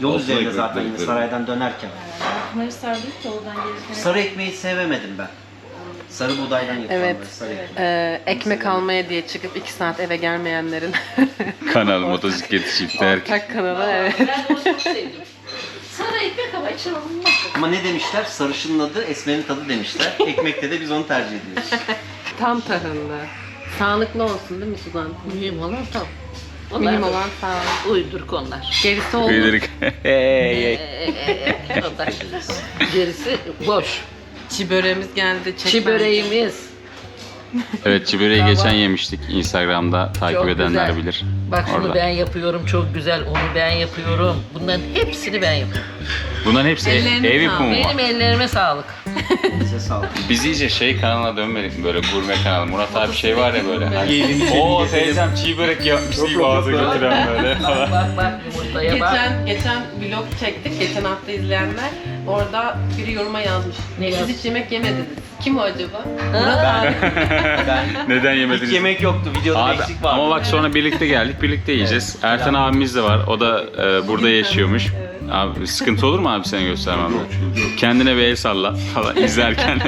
Yol üzerinde zaten yine saraydan dönerken. Bunları sardık da oradan gelirken. Sarı ekmeği sevemedim ben. Sarı buğdaydan yapılanları Evet. sarı ekmek. Ee, ekmek almaya diye çıkıp 2 saat eve gelmeyenlerin Kanal motosiklet çifti herkes. ortak kanalı evet. Ben onu çok sevdim. Sarı ekmek ama içine alınmaz. Ama ne demişler? Sarışının adı esmerin tadı demişler. Ekmekte de biz onu tercih ediyoruz. Tam tahıllı. Sağlıklı olsun değil mi Suzan? Mühim olan tam. Mühim olan sağlık. uyduruk onlar. Gerisi hey hey. Ee, o da. Gerisi boş. Çi böreğimiz geldi. Çek Çi böreğimiz. Evet Tamam. geçen yemiştik. Instagram'da takip Çok edenler güzel. bilir. Bak şunu Orada. ben yapıyorum çok güzel, onu ben yapıyorum. Bunların hepsini ben yapıyorum. Bunların hepsi Ellerine ev sağlık. yapımı mı? Benim ellerime sağlık. Size sağlık. Biz iyice şey kanalına dönmedik mi böyle gurme kanal. Murat abi şey var ya böyle. Hani, Oo teyzem çiğ börek yapmış yok, ağza götüren böyle Bak falan. bak bak yumurtaya bak. Geçen, geçen vlog çektik. Geçen hafta izleyenler. Orada biri yoruma yazmış. Ne Siz hiç yemek yemediniz. Kim o acaba? Ben, ben Neden hiç yemediniz? yemek yoktu. Videoda Abi, eksik vardı. ama bak sonra birlikte geldik, birlikte yiyeceğiz. Ertan abimiz de var, o da e, burada yaşıyormuş. Abi sıkıntı olur mu abi seni göstermem? Kendine bir el salla falan izlerken.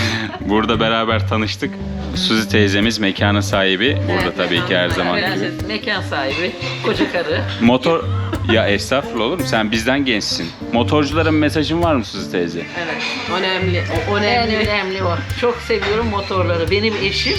burada beraber tanıştık. Suzi teyzemiz mekanın sahibi. Burada Evet, tabii ki her zaman gibi. Mekan sahibi, koca karı. Motor... Ya estağfurullah olur mu? Sen bizden gençsin. Motorcuların mesajın var mı Suzi teyze? Evet. Önemli. O önemli. önemli o. Çok seviyorum motorları. Benim eşim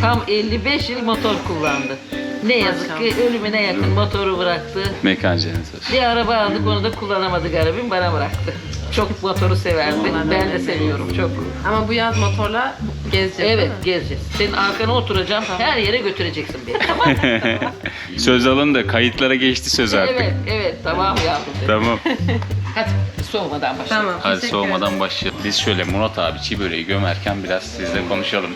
tam 55 yıl motor kullandı. Ne yazık ki ölümüne yakın motoru bıraktı. Mekan cennet Bir araba aldık onu da kullanamadı garibim bana bıraktı. Çok motoru severdi. Ben de seviyorum çok. Ama bu yaz motorla gezeceğiz Evet gezeceğiz. Senin arkana oturacağım. Her yere götüreceksin beni. Tamam mı? söz alındı. Kayıtlara geçti söz artık. evet evet tamam yavrum. benim. Tamam. Hadi soğumadan başla. Tamam. Hadi teşekkür soğumadan başlayalım. Biz şöyle Murat abi çiğ böreği gömerken biraz sizle konuşalım.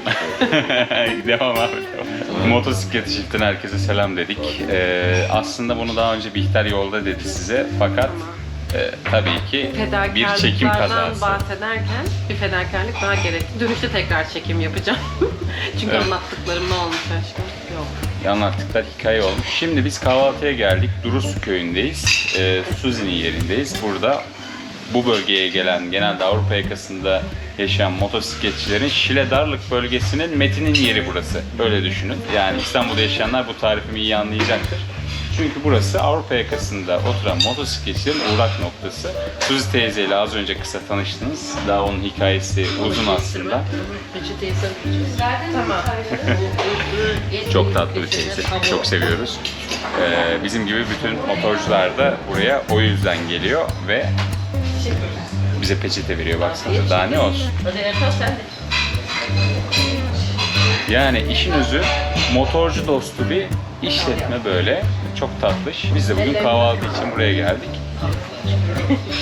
devam abi. Devam. Motosiklet çiftten herkese selam dedik. Ee, aslında bunu daha önce Bihter yolda dedi size. Fakat e, tabii ki bir çekim kazası. bahsederken bir fedakarlık daha gerekli. Dönüşte tekrar çekim yapacağım. Çünkü Evet. anlattıklarım ne olmuş aşkım? Yok. Anlattıklar hikaye olmuş. Şimdi biz kahvaltıya geldik. Durusu köyündeyiz. Ee, Suzi'nin yerindeyiz. Burada bu bölgeye gelen, genelde Avrupa yakasında yaşayan motosikletçilerin Şile Darlık bölgesinin Metin'in yeri burası. Öyle düşünün. Yani İstanbul'da yaşayanlar bu tarifimi iyi anlayacaktır. Çünkü burası Avrupa yakasında oturan motosikletçilerin uğrak noktası. Suzi teyzeyle az önce kısa tanıştınız. Daha onun hikayesi uzun aslında. Çok tatlı bir teyze. Çok seviyoruz. Ee, bizim gibi bütün motorcular da buraya o yüzden geliyor ve bize peçete veriyor baksanıza. Daha ne olsun. Yani işin özü motorcu dostu bir işletme böyle. Çok tatlış. Biz de bugün kahvaltı için buraya geldik.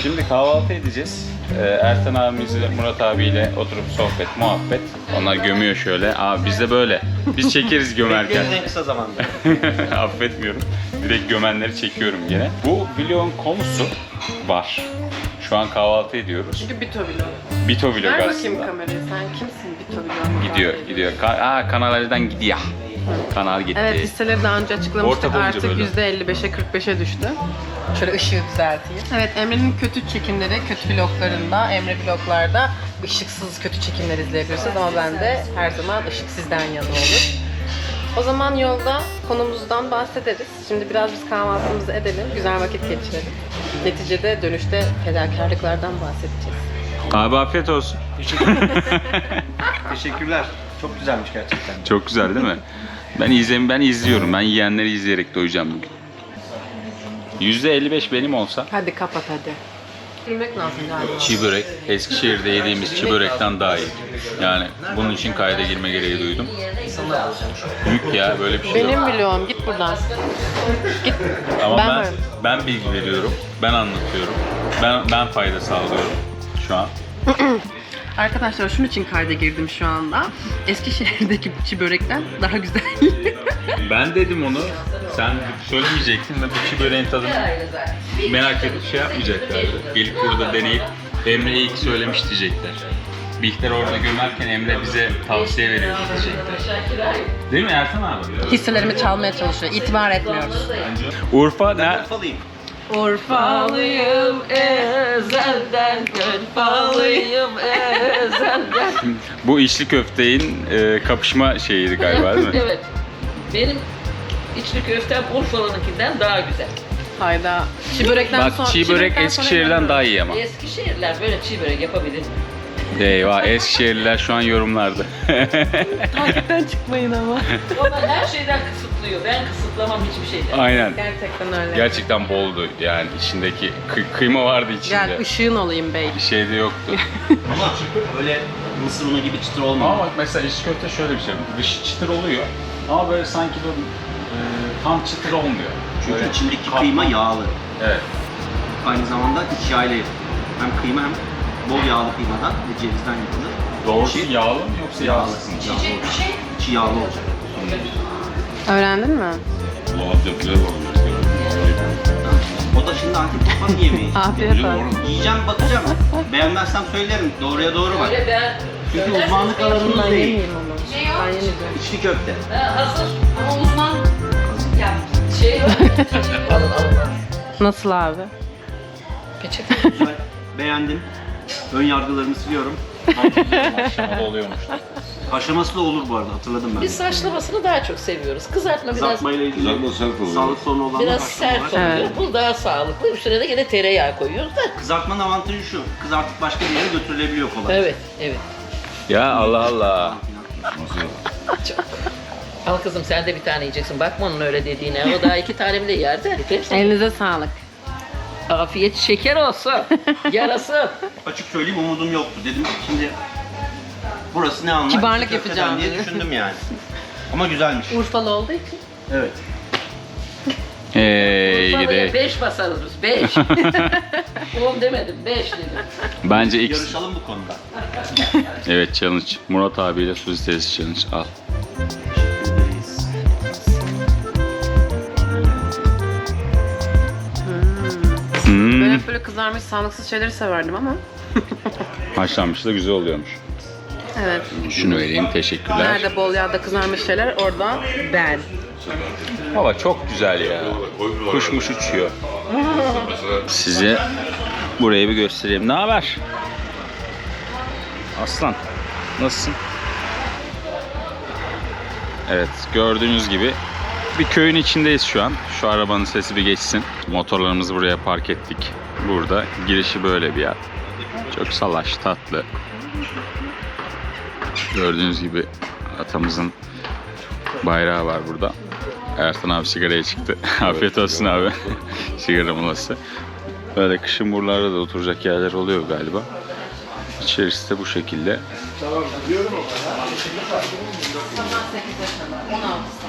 Şimdi kahvaltı edeceğiz. Ee, Ertan abimizle, Murat abiyle oturup sohbet, muhabbet. Onlar gömüyor şöyle. Abi biz de böyle. Biz çekeriz gömerken. En kısa zamanda. Affetmiyorum. Direkt gömenleri çekiyorum yine. Bu vlogun konusu var. Şu an kahvaltı ediyoruz. Çünkü Bito vlog. Bito vlog Ver bakayım aslında. kamerayı. Sen kimsin Bito vlog? Gidiyor, gidiyor. Ka- Aa, Kanal gidiyor. Kanal gitti. Evet hisseleri daha önce açıklamıştık. Orta Artık böyle. %55'e 45'e düştü. Şöyle ışığı düzelteyim. Evet Emre'nin kötü çekimleri, kötü vloglarında, Emre vloglarda ışıksız kötü çekimler izleyebilirsiniz ama ben de her zaman ışık sizden yana olur. O zaman yolda konumuzdan bahsederiz. Şimdi biraz biz kahvaltımızı edelim, güzel vakit geçirelim. Neticede dönüşte fedakarlıklardan bahsedeceğiz. Abi afiyet olsun. Teşekkürler. Çok güzelmiş gerçekten. Çok güzel değil mi? Ben izleyeyim, ben izliyorum. Ben yiyenleri izleyerek doyacağım bugün. %55 benim olsa Hadi kapat hadi. Gülmek lazım galiba. çiğ börek Eskişehir'de yediğimiz çiğ börekten daha iyi. Yani bunun için kayda girme gereği duydum. Büyük ya böyle bir şey yok. Benim vlogum git buradan. Git. Ama ben ben varım. ben bilgi veriyorum. Ben anlatıyorum. Ben ben fayda sağlıyorum şu an. Arkadaşlar şunun için kayda girdim şu anda. Eskişehir'deki çi börekten daha güzel. Ben dedim onu. Sen söylemeyecektin ve bu çiğ böreğin tadını merak edip şey yapmayacaklar. Gelip burada deneyip Emre ilk söylemiş diyecekler. Bihter orada gömerken Emre bize tavsiye veriyor diyecekler. Değil mi Ertan abi? Hisselerimi çalmaya çalışıyor. İtibar etmiyoruz. Urfa ne? Urfalıyım. Ezelden, Urfalıyım ezelden. Bu içli köfteğin e, kapışma şeyiydi galiba değil mi? evet. Benim içli köftem Urfalı'nınkinden daha güzel. Hayda. Çiğ börekten Bak sonra... çiğ börek börekten sonra Eskişehir'den daha iyi ama. Eskişehirler böyle çiğ börek yapabilir? Eyvah Eskişehirliler şu an yorumlarda. Takipten çıkmayın ama. Onlar her şeyden kısıtlıyor. Ben kısıtlamam hiçbir şeyden. Aynen. Gerçekten öyle. Gerçekten boldu yani içindeki kı- kıyma vardı içinde. Gel ışığın olayım bey. Bir şey de yoktu. Ama öyle mısır unu gibi çıtır olmadı. Ama bak mesela içli köfte şöyle bir şey. Dışı çıtır oluyor ama böyle sanki böyle e, tam çıtır olmuyor. Çünkü Böyle içindeki kıyma yağlı. Evet. Aynı zamanda iç yağıyla yapılır. Hem kıyma hem bol yağlı kıymadan ve cevizden yapılır. Doğrusu İçi yağlı mı yoksa yağlı. yağsız mı? İçi yağlı olacak. Öğrendin mi? O da şimdi Antep mutfak yemeği. Afiyet olsun. Yiyeceğim bakacağım. Beğenmezsem söylerim. Doğruya doğru bak. Öyle ben... Çünkü uzmanlık alanımız Ben değil. yemeyeyim onu. Ben yemeyeceğim. İçli köfte. Ha, hazır. Ama uzman... Ya şey. Nasıl abi? Peçete. Güzel. Beğendim. Ön yargılarımı siliyorum. Aşamada oluyormuş. Haşlaması da olur bu arada hatırladım ben. Biz haşlamasını daha çok seviyoruz. Kızartma biraz Kızartmayla ilgili sağlık sorunu olanlar biraz haşlama sert var. oluyor. Evet. Bu daha sağlıklı. Üstüne de yine tereyağı koyuyoruz da. Kızartmanın avantajı şu. Kızartıp başka bir yere götürülebiliyor kolay. Evet, evet. Ya Allah Allah. Al kızım sen de bir tane yiyeceksin. Bakma onun öyle dediğine. O daha iki tane bile yerde. Hepsi Elinize sağlık. Afiyet şeker olsun. Yarası. Açık söyleyeyim umudum yoktu. Dedim şimdi burası ne anlar? Kibarlık köfteden yapacağım diye dedi. düşündüm yani. Ama güzelmiş. Urfalı olduğu için. Evet. Hey Urfalı'ya gidi. beş basarız biz. Beş. On demedim. Beş dedim. Bence X. Yarışalım bu konuda. Evet challenge. Murat abiyle Suzi teyze challenge. Al. Ben hep böyle kızarmış sağlıksız şeyleri severdim ama. Haşlanmış da güzel oluyormuş. Evet. Şunu vereyim teşekkürler. Nerede bol yağda kızarmış şeyler orada ben. Hava çok güzel ya. Kuşmuş uçuyor. Size burayı bir göstereyim. Ne haber? Aslan. Nasılsın? Evet gördüğünüz gibi bir köyün içindeyiz şu an. Şu arabanın sesi bir geçsin. Motorlarımızı buraya park ettik. Burada girişi böyle bir yer. Çok salaş, tatlı. Gördüğünüz gibi atamızın bayrağı var burada. Ertan abi sigaraya çıktı. Afiyet olsun abi. Sigara molası. Böyle kışın buralarda da oturacak yerler oluyor galiba. İçerisi de bu şekilde.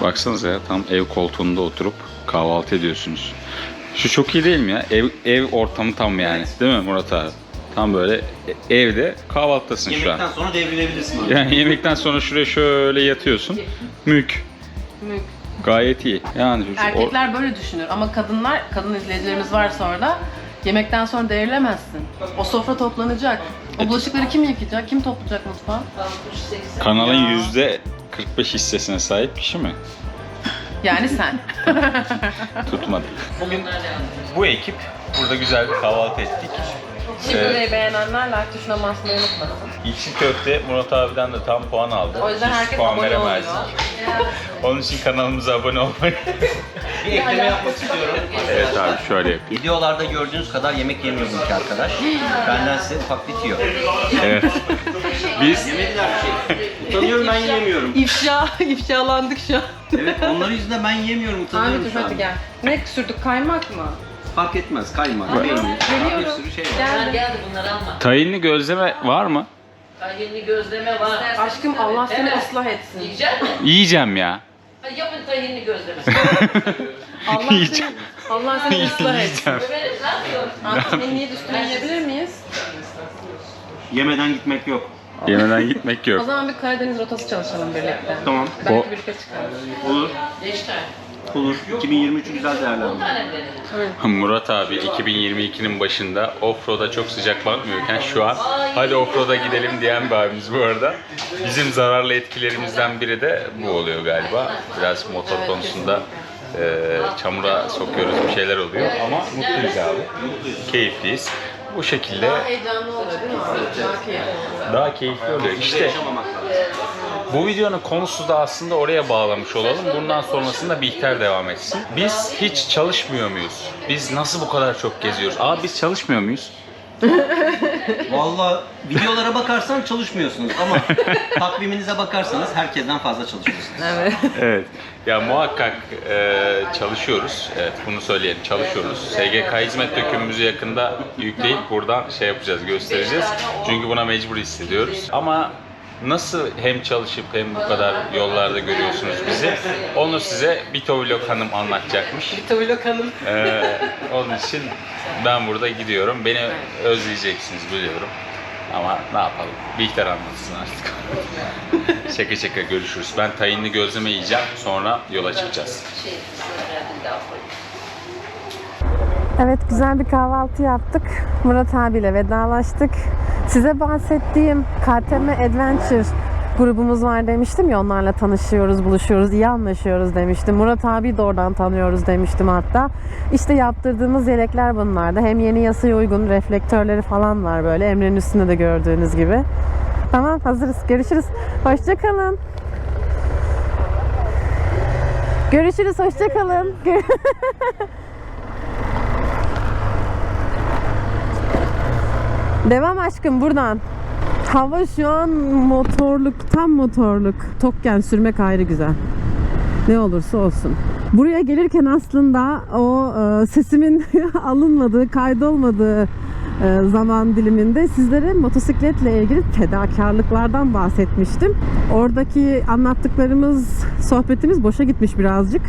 Baksanıza ya tam ev koltuğunda oturup kahvaltı ediyorsunuz. Şu çok iyi değil mi ya? Ev, ev ortamı tam yani. Değil mi Murat abi? Tam böyle evde kahvaltıdasın şu an. Yemekten sonra devrilebilirsin abi. Yani yemekten sonra şuraya şöyle yatıyorsun. Mük. Mük. Gayet iyi. Yani Erkekler böyle düşünür ama kadınlar, kadın izleyicilerimiz varsa orada yemekten sonra devrilemezsin. O sofra toplanacak. O bulaşıkları kim yıkayacak? Kim toplayacak mutfağı? 60, 80. kanalın yüzde 45 hissesine sahip kişi mi? Yani sen. Tutmadı. Bugün Bu ekip burada güzel bir kahvaltı ettik. Şimdi Evet. beğenenler like tuşuna basmayı unutmasın. İçli köfte Murat abiden de tam puan aldı. O yüzden Hiç herkes puan abone veremezdik. oluyor. Onun için kanalımıza abone olmayı. Bir ekleme yapmak istiyorum. evet abi şöyle yapayım. Videolarda gördüğünüz kadar yemek yemiyor bu iki arkadaş. Benden size ufak bir tiyo. Evet. Biz Yemediler bir şey. Utanıyorum ben yemiyorum. İfşa, ifşalandık şu an. Evet onların yüzünden ben yemiyorum utanıyorum Ahmet şu an. hadi gel. Ne sürdük? Kaymak mı? Fark etmez kaymak, peynir, bir Geliyorum. sürü şey var. Bunlar Geldim. geldi bunları alma. tayinli gözleme var mı? Tahinli gözleme var. Aşkım Allah seni Evet. ıslah etsin. Yiyecek misin? Yiyeceğim ya. Ha, Yapın tahinli gözleme. Allah seni, Yiyeceğim. Allah seni ıslah etsin. Yiyeceğim. Ömer'im ne yapıyor? Antrenini niye üstüne yiyebilir miyiz? Yemeden gitmek yok. Yemeden gitmek O yok. zaman bir Karadeniz rotası çalışalım birlikte. Tamam. Belki O- birlikte çıkarız. Olur. Beş tane. Olur. 2023'ü güzel dedin? Murat abi 2022'nin başında offroad'a çok sıcak bakmıyorken şu an hadi offroad'a gidelim diyen bir abimiz bu arada. Bizim zararlı etkilerimizden biri de bu oluyor galiba. Biraz motor konusunda Ee, çamura sokuyoruz bir şeyler oluyor ama mutluyuz abi. Keyifliyiz. Bu şekilde Daha heyecanlı oluyor değil mi? Daha keyifli oluyor. İşte. Bu videonun konusu da aslında oraya bağlamış olalım. Bundan sonrasında Bihter devam etsin. Biz hiç çalışmıyor muyuz? Biz nasıl bu kadar çok geziyoruz? Abi biz çalışmıyor muyuz? Valla videolara bakarsan çalışmıyorsunuz ama takviminize bakarsanız herkesten fazla çalışıyorsunuz. Evet. Evet. Ya muhakkak e, çalışıyoruz. Evet bunu söyleyelim. Çalışıyoruz. SGK hizmet dökümümüzü yakında yükleyip buradan şey yapacağız, göstereceğiz. Çünkü buna mecbur hissediyoruz. Ama nasıl hem çalışıp hem bu kadar yollarda görüyorsunuz bizi? Onu size Bito Vlog Hanım anlatacakmış. Tavlok Hanım. Ee, onun için ben burada gidiyorum. Beni özleyeceksiniz biliyorum. Ama ne yapalım? Bihter anlatsın artık. şaka şaka görüşürüz. Ben tayinli gözleme yiyeceğim. Sonra yola çıkacağız. Evet güzel bir kahvaltı yaptık. Murat abiyle vedalaştık. Size bahsettiğim KTM Adventure grubumuz var demiştim ya onlarla tanışıyoruz, buluşuyoruz, iyi anlaşıyoruz demiştim. Murat abi de oradan tanıyoruz demiştim hatta. İşte yaptırdığımız yelekler bunlarda. Hem yeni yasaya uygun reflektörleri falan var böyle. Emre'nin üstünde de gördüğünüz gibi. Tamam hazırız. Görüşürüz. Hoşçakalın. Görüşürüz. Hoşçakalın. Devam aşkım buradan. Hava şu an motorluk, tam motorluk. Tokken sürmek ayrı güzel. Ne olursa olsun. Buraya gelirken aslında o e, sesimin alınmadığı, kaydolmadığı e, zaman diliminde sizlere motosikletle ilgili fedakarlıklardan bahsetmiştim. Oradaki anlattıklarımız, sohbetimiz boşa gitmiş birazcık.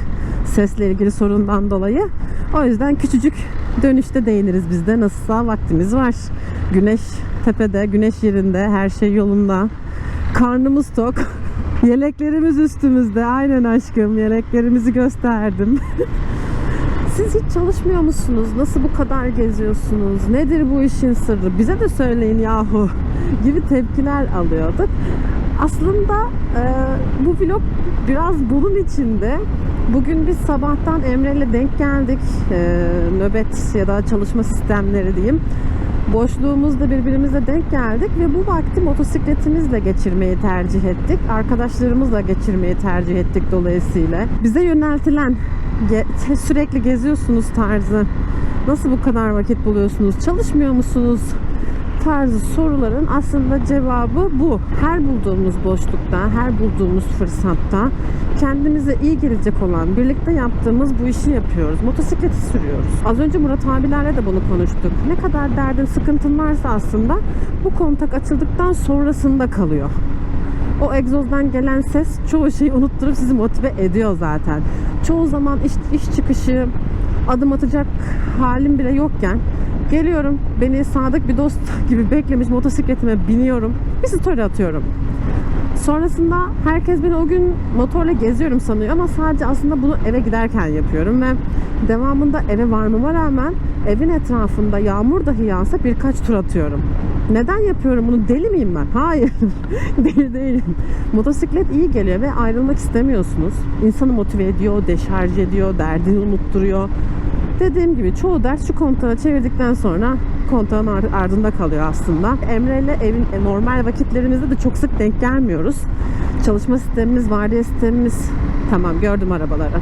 Sesle ilgili sorundan dolayı. O yüzden küçücük dönüşte değiniriz biz de. Nasılsa vaktimiz var. Güneş tepede, güneş yerinde, her şey yolunda. Karnımız tok. Yeleklerimiz üstümüzde. Aynen aşkım. Yeleklerimizi gösterdim. Siz hiç çalışmıyor musunuz? Nasıl bu kadar geziyorsunuz? Nedir bu işin sırrı? Bize de söyleyin yahu gibi tepkiler alıyorduk. Aslında e, bu vlog biraz bunun içinde. Bugün biz sabahtan Emre ile denk geldik. E, nöbet ya da çalışma sistemleri diyeyim. Boşluğumuzda birbirimize denk geldik ve bu vakti motosikletimizle geçirmeyi tercih ettik. Arkadaşlarımızla geçirmeyi tercih ettik dolayısıyla. Bize yöneltilen ge- sürekli geziyorsunuz tarzı. Nasıl bu kadar vakit buluyorsunuz? Çalışmıyor musunuz? Tarzı soruların aslında cevabı bu. Her bulduğumuz boşlukta, her bulduğumuz fırsatta kendimize iyi gelecek olan, birlikte yaptığımız bu işi yapıyoruz. Motosikleti sürüyoruz. Az önce Murat abilerle de bunu konuştuk. Ne kadar derdin, sıkıntın varsa aslında bu kontak açıldıktan sonrasında kalıyor. O egzozdan gelen ses çoğu şeyi unutturup sizi motive ediyor zaten. Çoğu zaman iş, iş çıkışı adım atacak halim bile yokken geliyorum beni sadık bir dost gibi beklemiş motosikletime biniyorum bir story atıyorum. Sonrasında herkes beni o gün motorla geziyorum sanıyor ama sadece aslında bunu eve giderken yapıyorum ve devamında eve varmama rağmen evin etrafında yağmur dahi yağsa birkaç tur atıyorum. Neden yapıyorum bunu? Deli miyim ben? Hayır. Deli değilim. Motosiklet iyi geliyor ve ayrılmak istemiyorsunuz. İnsanı motive ediyor, deşarj ediyor, derdini unutturuyor. Dediğim gibi çoğu ders şu kontağı çevirdikten sonra kontağın ar- ardında kalıyor aslında. Emre ile evin e, normal vakitlerimizde de çok sık denk gelmiyoruz. Çalışma sistemimiz, vardiya sistemimiz tamam gördüm arabaları.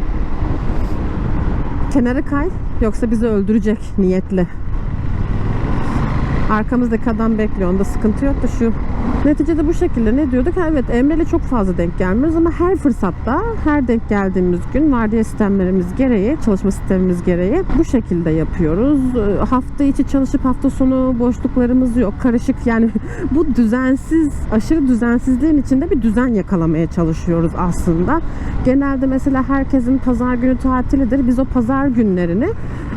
Kenara kay yoksa bizi öldürecek niyetli. Arkamızdaki adam bekliyor. Onda sıkıntı yok da şu. Neticede bu şekilde ne diyorduk? Evet Emre'yle çok fazla denk gelmiyoruz ama her fırsatta, her denk geldiğimiz gün vardiya sistemlerimiz gereği, çalışma sistemimiz gereği bu şekilde yapıyoruz. Ee, Hafta içi çalışıp hafta sonu boşluklarımız yok. Karışık yani bu düzensiz, aşırı düzensizliğin içinde bir düzen yakalamaya çalışıyoruz aslında. Genelde mesela herkesin pazar günü tatilidir. Biz o pazar günlerini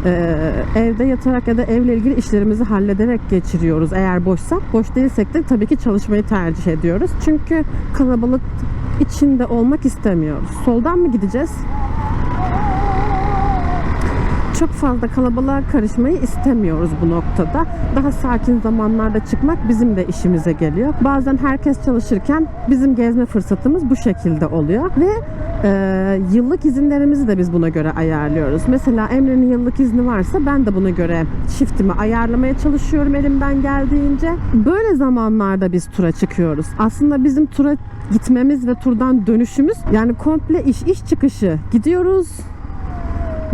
e, evde yatarak ya da evle ilgili işlerimizi hallederek geçiriyoruz. Eğer boşsak, boş değilsek de tabii ki çalışmayı tercih ediyoruz. Çünkü kalabalık içinde olmak istemiyoruz. Soldan mı gideceğiz? Çok fazla kalabalığa karışmayı istemiyoruz bu noktada. Daha sakin zamanlarda çıkmak bizim de işimize geliyor. Bazen herkes çalışırken bizim gezme fırsatımız bu şekilde oluyor ve e, yıllık izinlerimizi de biz buna göre ayarlıyoruz. Mesela Emre'nin yıllık izni varsa ben de buna göre shiftimi ayarlamaya çalışıyorum elimden geldiğince. Böyle zamanlarda biz tura çıkıyoruz. Aslında bizim tura gitmemiz ve turdan dönüşümüz yani komple iş iş çıkışı gidiyoruz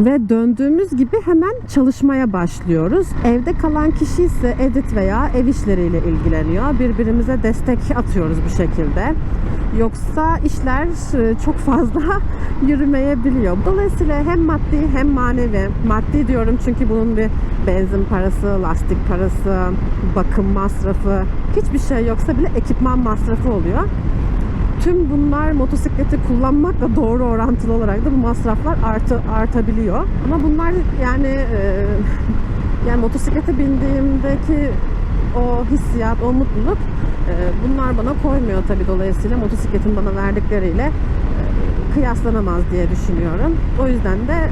ve döndüğümüz gibi hemen çalışmaya başlıyoruz. Evde kalan kişi ise edit veya ev işleriyle ilgileniyor. Birbirimize destek atıyoruz bu şekilde. Yoksa işler e, çok fazla yürümeyebiliyor. Dolayısıyla hem maddi hem manevi, maddi diyorum çünkü bunun bir benzin parası, lastik parası, bakım masrafı, hiçbir şey yoksa bile ekipman masrafı oluyor. Tüm bunlar motosikleti kullanmakla doğru orantılı olarak da bu masraflar artı artabiliyor. Ama bunlar yani e, yani motosiklete bindiğimdeki o hissiyat, o mutluluk e, bunlar bana koymuyor tabii dolayısıyla motosikletin bana verdikleriyle e, kıyaslanamaz diye düşünüyorum. O yüzden de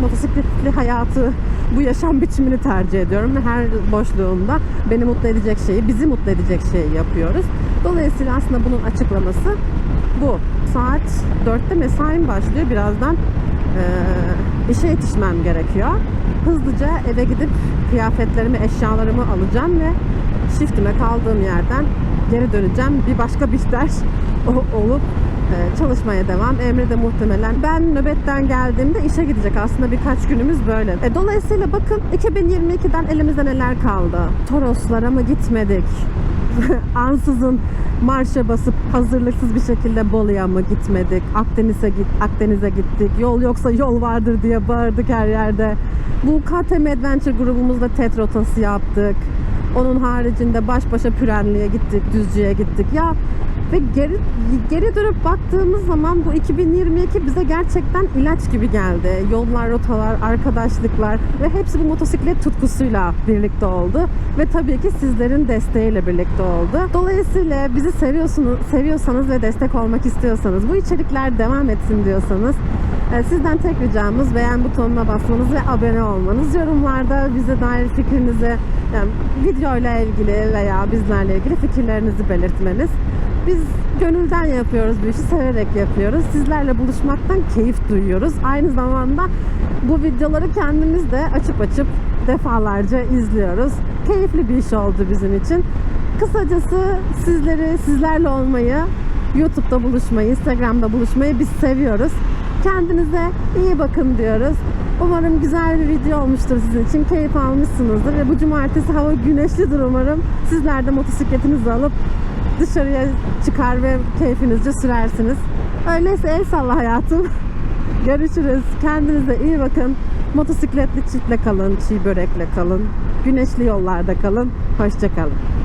motosikletli hayatı, bu yaşam biçimini tercih ediyorum ve her boşluğumda beni mutlu edecek şeyi, bizi mutlu edecek şeyi yapıyoruz. Dolayısıyla aslında bunun açıklaması bu. Saat 4'te mesaim başlıyor. Birazdan eee, işe yetişmem gerekiyor. Hızlıca eve gidip kıyafetlerimi, eşyalarımı alacağım ve shiftime kaldığım yerden geri döneceğim. Bir başka Bihter olup e, çalışmaya devam. Emre de muhtemelen ben nöbetten geldiğimde işe gidecek. Aslında birkaç günümüz böyle. E, dolayısıyla bakın 2022'den elimizde neler kaldı? Toroslara mı gitmedik? Ansızın marşa basıp hazırlıksız bir şekilde Bolu'ya mı gitmedik? Akdeniz'e git Akdeniz'e gittik. Yol yoksa yol vardır diye bağırdık her yerde. Bu KTM Adventure grubumuzda TED rotası yaptık. Onun haricinde baş başa Pürenli'ye gittik, Düzce'ye gittik. Ya ve geri geri dönüp baktığımız zaman bu 2022 bize gerçekten ilaç gibi geldi. Yollar, rotalar, arkadaşlıklar ve hepsi bu motosiklet tutkusuyla birlikte oldu ve tabii ki sizlerin desteğiyle birlikte oldu. Dolayısıyla bizi seviyorsunuz, seviyorsanız ve destek olmak istiyorsanız, bu içerikler devam etsin diyorsanız e, sizden tek ricamız beğen butonuna basmanız ve abone olmanız. Yorumlarda bize dair fikrinizi, yani videoyla ilgili veya bizlerle ilgili fikirlerinizi belirtmeniz. Biz gönülden yapıyoruz bu işi, severek yapıyoruz. Sizlerle buluşmaktan keyif duyuyoruz. Aynı zamanda bu videoları kendimiz de açıp açıp defalarca izliyoruz. Keyifli bir iş oldu bizim için. Kısacası sizleri, sizlerle olmayı, YouTube'da buluşmayı, Instagram'da buluşmayı biz seviyoruz. Kendinize iyi bakın diyoruz. Umarım güzel bir video olmuştur sizin için. Keyif almışsınızdır ve bu cumartesi hava güneşlidir umarım. Sizler de motosikletinizi alıp dışarıya çıkar ve keyfinizce sürersiniz. Öyleyse el salla hayatım. Görüşürüz. Kendinize iyi bakın. Motosikletli çiftle kalın, çiğ börekle kalın. Güneşli yollarda kalın. Hoşçakalın.